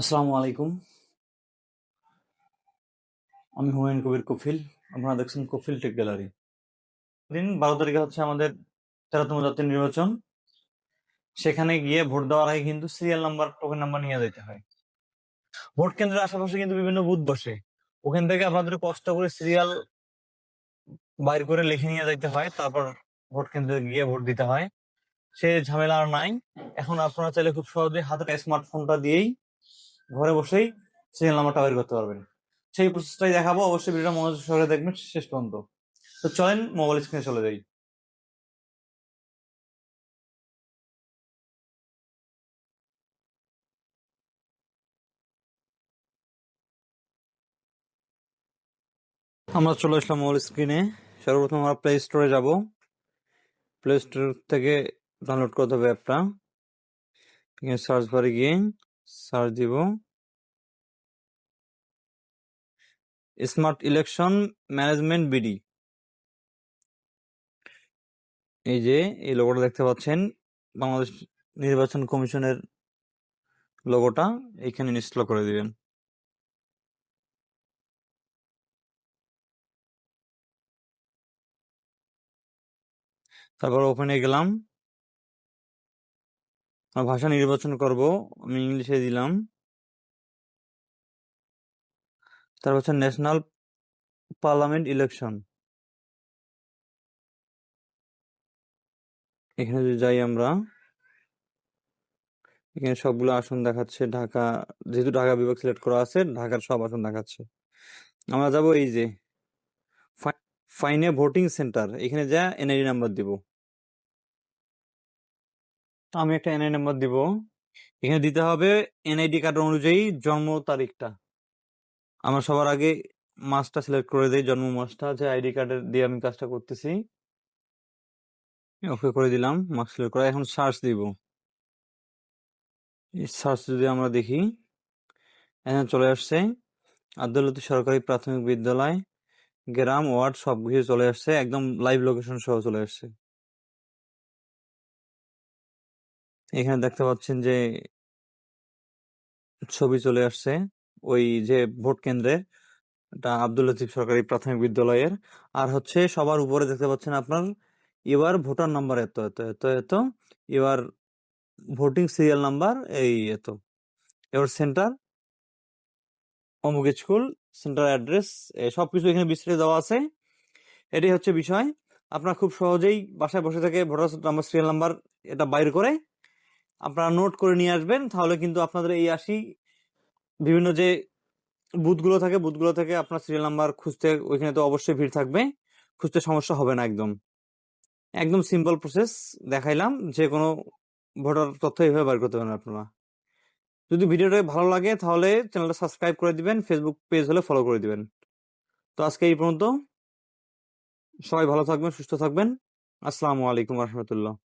আসসালামু আলাইকুম। আমি হুমায়ুন কবির কফিল, আপনারা দেখছেন কফিল টেক গ্যালারি। দিন বারো তারিখে হচ্ছে আমাদের তেরোতম জাতীয় নির্বাচন। সেখানে গিয়ে ভোট দেওয়ার আগে কিন্তু সিরিয়াল নাম্বার টোকেন নাম্বার নিয়ে যেতে হয়। ভোট কেন্দ্রের আশেপাশে কিন্তু বিভিন্ন বুথ বসে। ওখান থেকে আপনাদের কষ্ট করে সিরিয়াল বাইর করে লিখে নিয়ে যেতে হয়, তারপর ভোট কেন্দ্রে গিয়ে ভোট দিতে হয়। সে ঝামেলা আর নাই। এখন আপনারা চাইলে খুব সহজে হাতের স্মার্টফোনটা দিয়েই ঘরে বসেই সিরিয়াল নাম্বারটা বের করতে পারবেন। সেই প্রসেসটাই দেখাবো। অবশ্যই ভিডিওটা মনোযোগ সহকারে দেখবেন শেষ পর্যন্ত। তো চলেন মোবাইল স্ক্রিনে চলে যাই। আমরা চলে আসলাম মোবাইল স্ক্রিনে সর্বপ্রথম আমরা প্লে স্টোরে যাব। প্লে স্টোর থেকে ডাউনলোড করতে হবে অ্যাপটা। সার্চ বারে গিয়ে সার্চ দিব। Smart election management BD. এই যে, এই লোগোটা দেখতে পাচ্ছেন। বাংলাদেশ নির্বাচন কমিশনের লোগোটা এখানে ইনস্টল করে দিবেন। তারপর ওপেনে গেলাম। ভাষা নির্বাচন করব। আমি ইংলিশে দিলাম। তারপর হচ্ছে ন্যাশনাল পার্লামেন্ট ইলেকশন এখানে যদি যাই আমরা, এখানে সবগুলো আসন দেখাচ্ছে, ঢাকা, যেহেতু ঢাকা বিভাগ সিলেক্ট করা আছে, ঢাকার সব আসন দেখাচ্ছে। আমরা যাব এই যে ফাইনে ভোটিং সেন্টার এখানে যা এনআইডি নাম্বার দিব। আমি একটা এনআই নাম্বার দিব। এখানে দিতে হবে এনআইডি কার্ড অনুযায়ী জন্ম তারিখটা। আমরা সবার আগে মাসটা সিলেক্ট করে দিই, জন্ম মাসটা যে আইডি কার্ডের দিয়ে আমি কাজটা করতেছি। ওকে করে দিলাম মার্কস সিলেক্ট করা। এখন সার্চ দিব। সার্চ যদি আমরা দেখি, এখানে চলে আসছে, আদালতি সরকারি প্রাথমিক বিদ্যালয়, গ্রাম, ওয়ার্ড সব কিছু চলে আসছে, একদম লাইভ লোকেশন সহ চলে আসছে। এখানে দেখতে পাচ্ছেন যে ছবি চলে আসছে। ওই যে ভোট কেন্দ্রে, এটা আব্দুল লতিফ সরকারি প্রাথমিক বিদ্যালয়ের। আর হচ্ছে সবার উপরে দেখতে পাচ্ছেন আপনার, এবার ভোটার নাম্বার এত এত এত এত, এবার ভোটিং সিরিয়াল নাম্বার এই এত। এবার সেন্টার, অমুক স্কুল, সেন্টার অ্যাড্রেস সব কিছু এখানে বিস্তারিত দেওয়া আছে। এটাই হচ্ছে বিষয়। আপনার খুব সহজেই বাসায় বসে থেকে ভোটার নাম্বার, সিরিয়াল নাম্বার এটা বাইর করে আপনারা নোট করে নিয়ে আসবেন। তাহলে কিন্তু আপনাদের এই আসি বিভিন্ন যে বুথগুলো থাকে, বুথগুলো থেকে আপনার সিরিয়াল নাম্বার খুঁজতে, ওইখানে তো অবশ্যই ভিড় থাকবে। খুঁজতে সমস্যা হবে না একদম। একদম সিম্পল প্রসেস দেখাইলাম। যে কোনো ভোটার তথ্য এইভাবে বার করতে পারেন আপনারা। যদি ভিডিওটা ভালো লাগে তাহলে চ্যানেলটা সাবস্ক্রাইব করে দিবেন ফেসবুক পেজ হলে ফলো করে দিবেন। তো আজকে এই পর্যন্ত। সবাই ভালো থাকবেন, সুস্থ থাকবেন। আসসালামু আলাইকুম রহমতুল্লাহ।